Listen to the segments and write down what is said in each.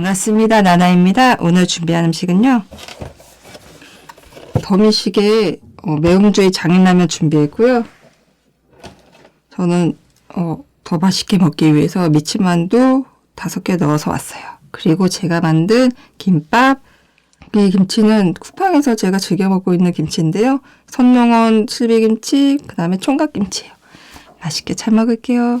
반갑습니다. 나나입니다. 오늘 준비한 음식은요. 더미식에 어, 매운주의 장인라면 준비했고요. 저는 어, 더 맛있게 먹기 위해서 미치만두 다섯 개 넣어서 왔어요. 그리고 제가 만든 김밥. 이 김치는 쿠팡에서 제가 즐겨 먹고 있는 김치인데요. 선명원 실비김치, 그 다음에 총각김치예요. 맛있게 잘 먹을게요.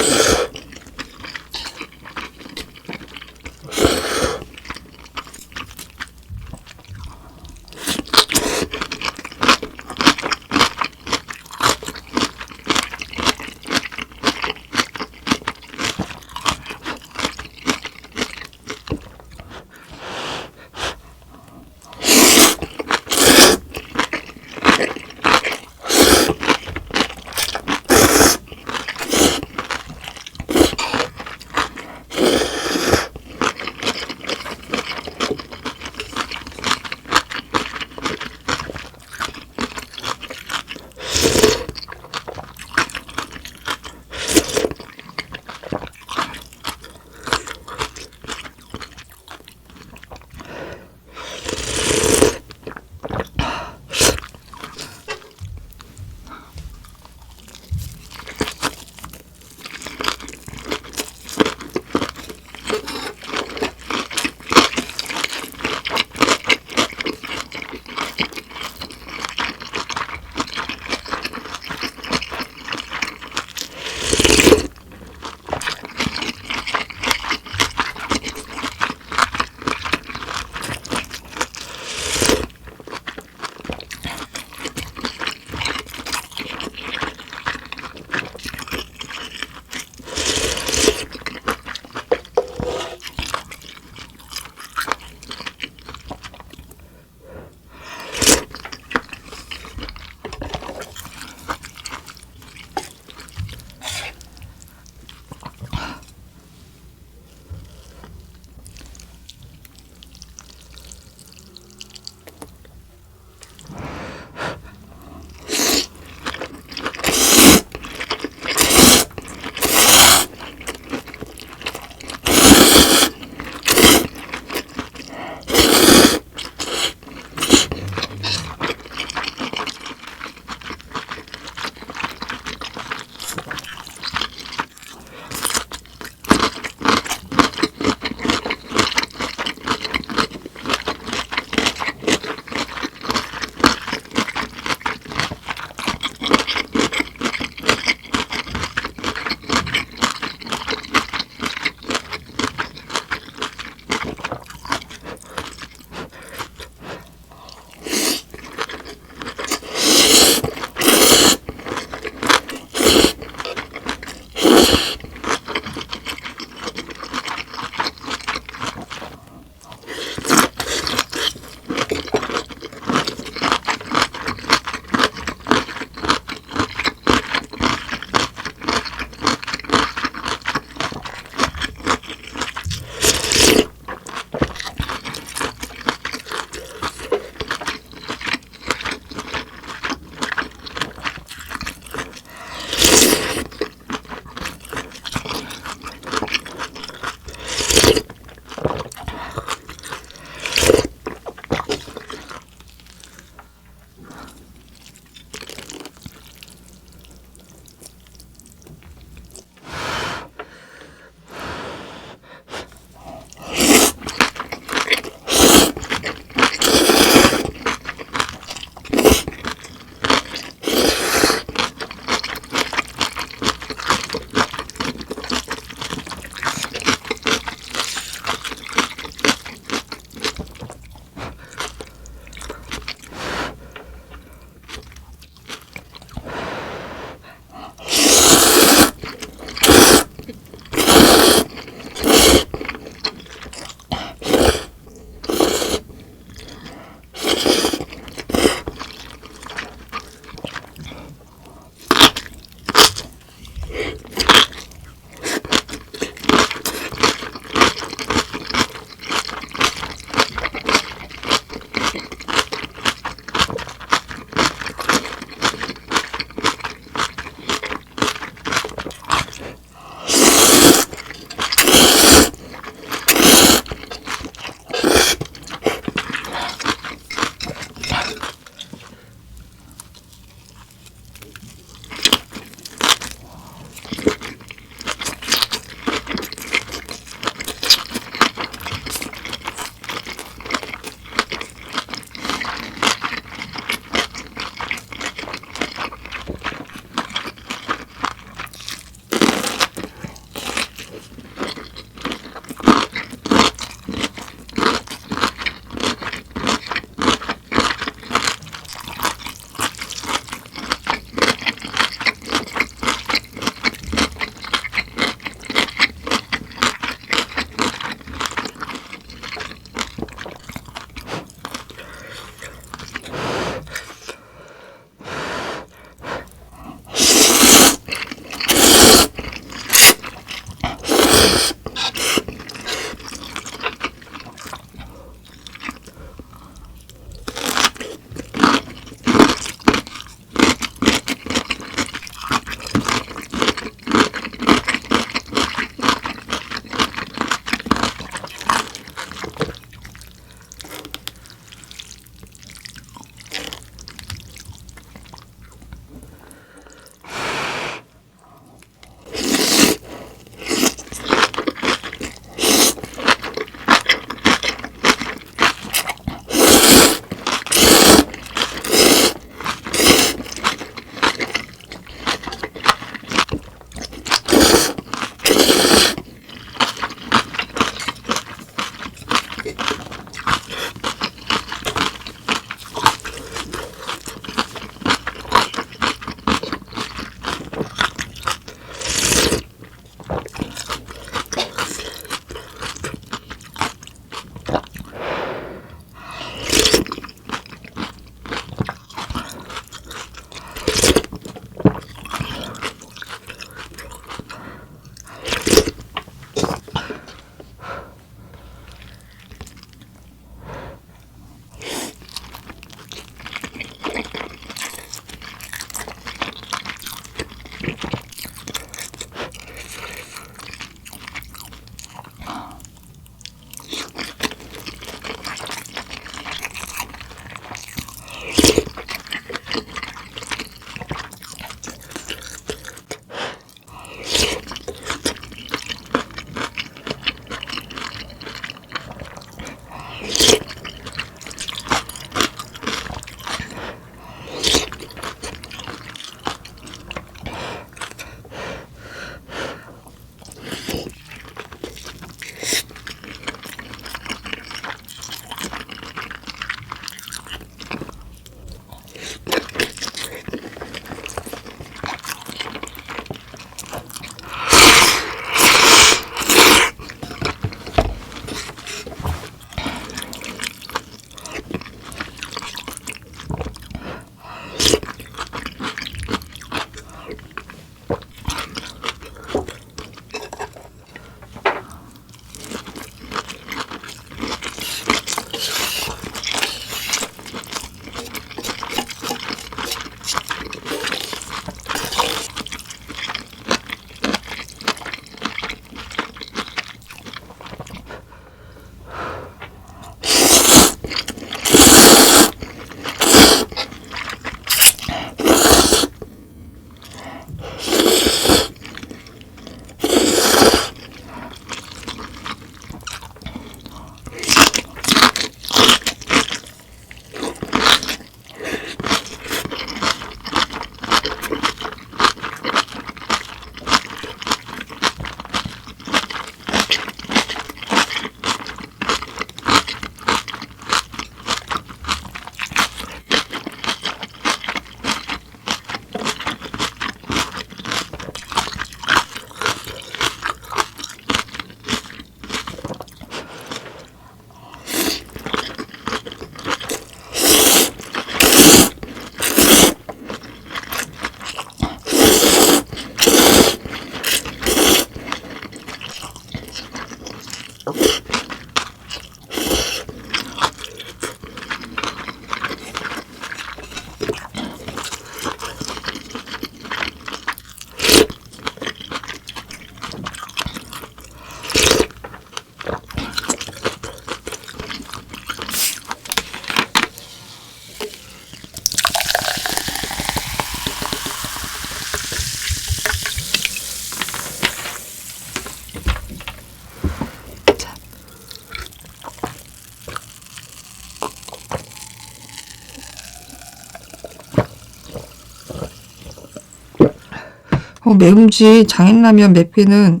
매운지 장인라면 맵기는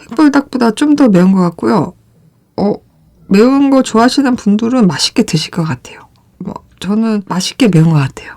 핵불닭보다 좀 더 매운 것 같고요. 어, 매운 거 좋아하시는 분들은 맛있게 드실 것 같아요. 뭐, 저는 맛있게 매운 것 같아요.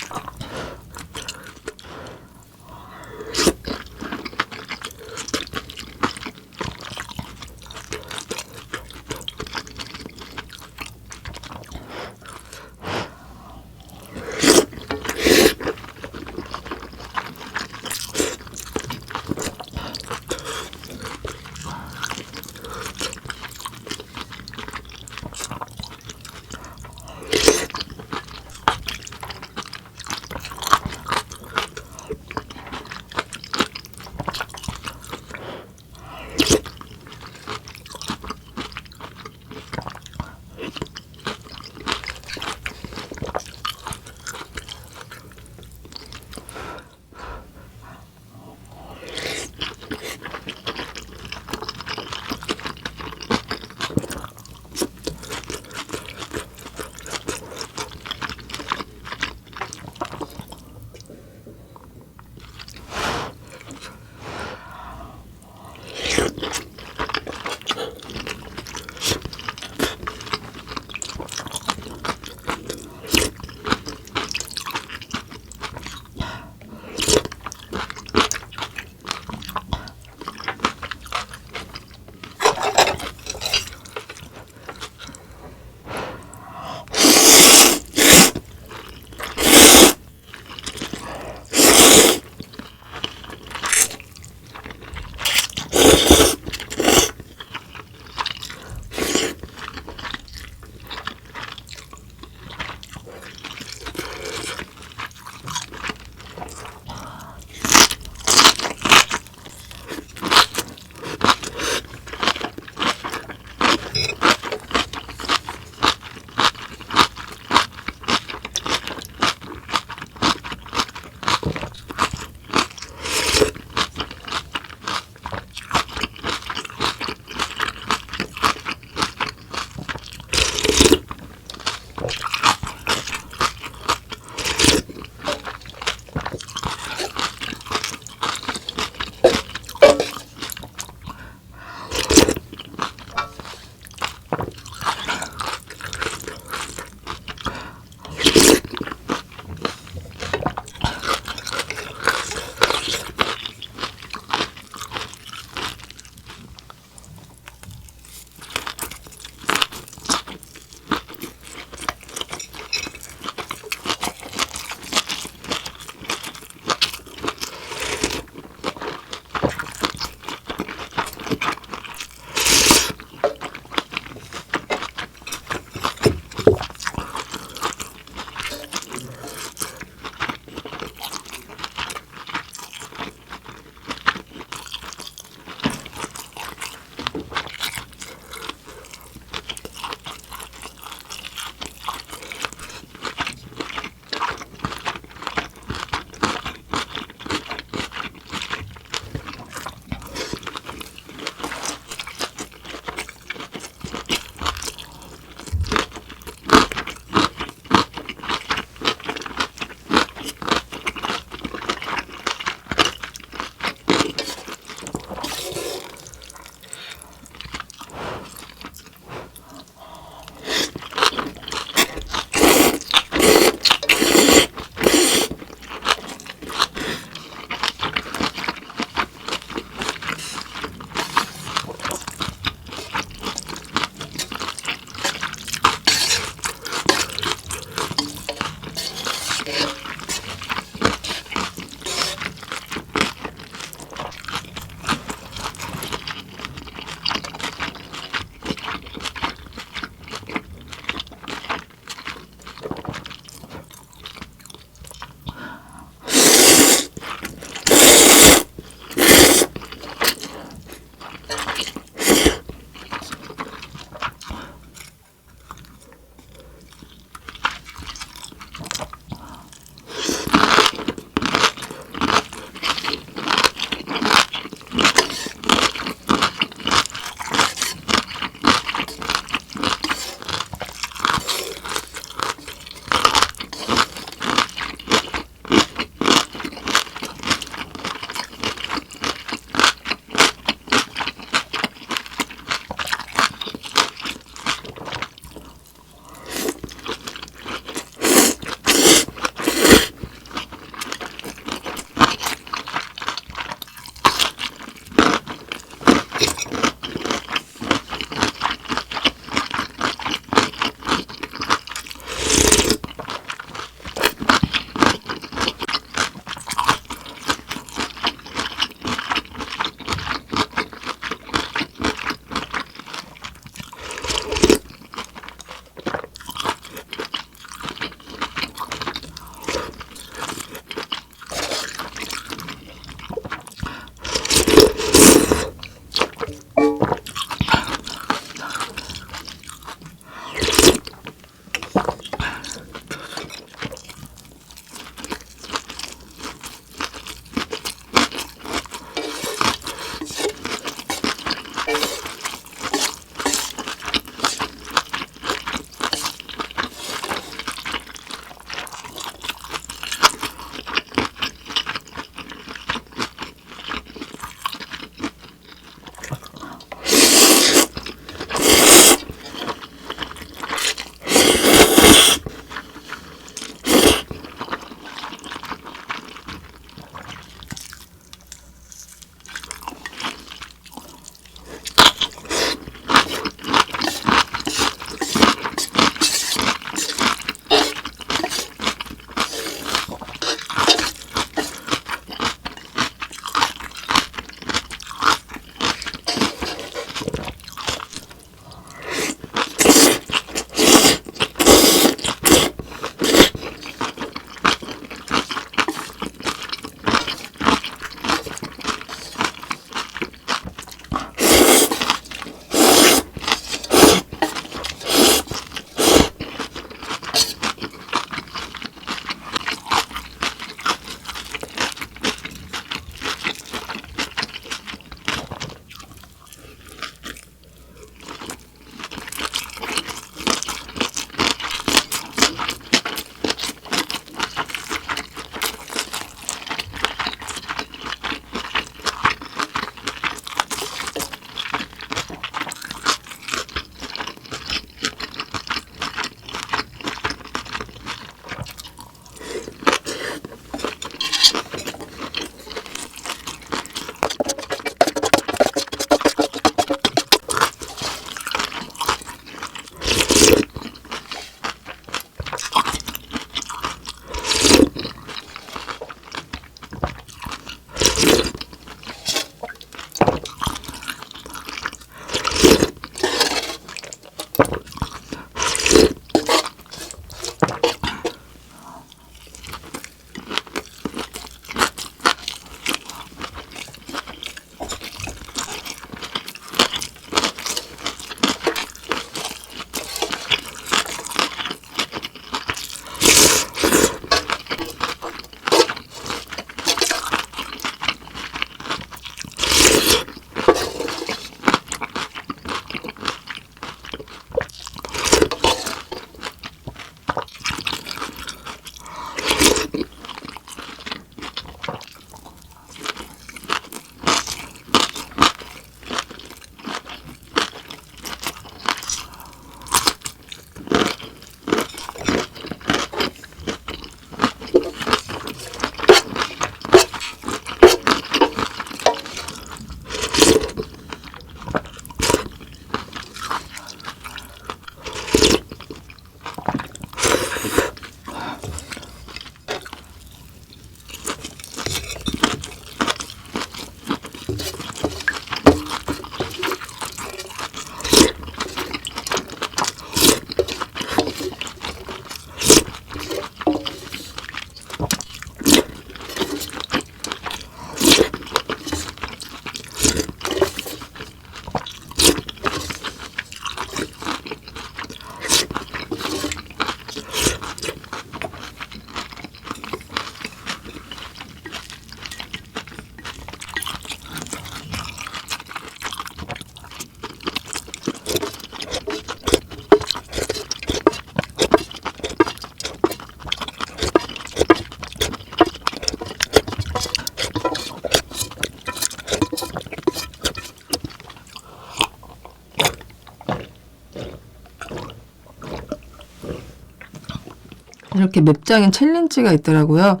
이렇게 맵장인 챌린지가 있더라고요.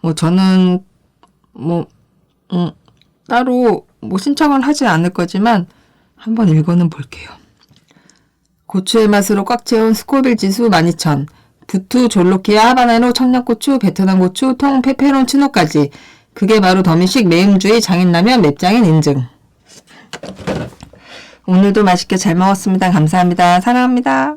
뭐 저는 뭐 음, 따로 뭐 신청을 하지 않을 거지만 한번 읽어는 볼게요. 고추의 맛으로 꽉 채운 스코빌 지수 12,000. 부투, 졸로키아, 하바네로, 청양고추, 베트남 고추, 통, 페페론, 치노까지. 그게 바로 더미식 매움주의 장인라면 맵장인 인증. 오늘도 맛있게 잘 먹었습니다. 감사합니다. 사랑합니다.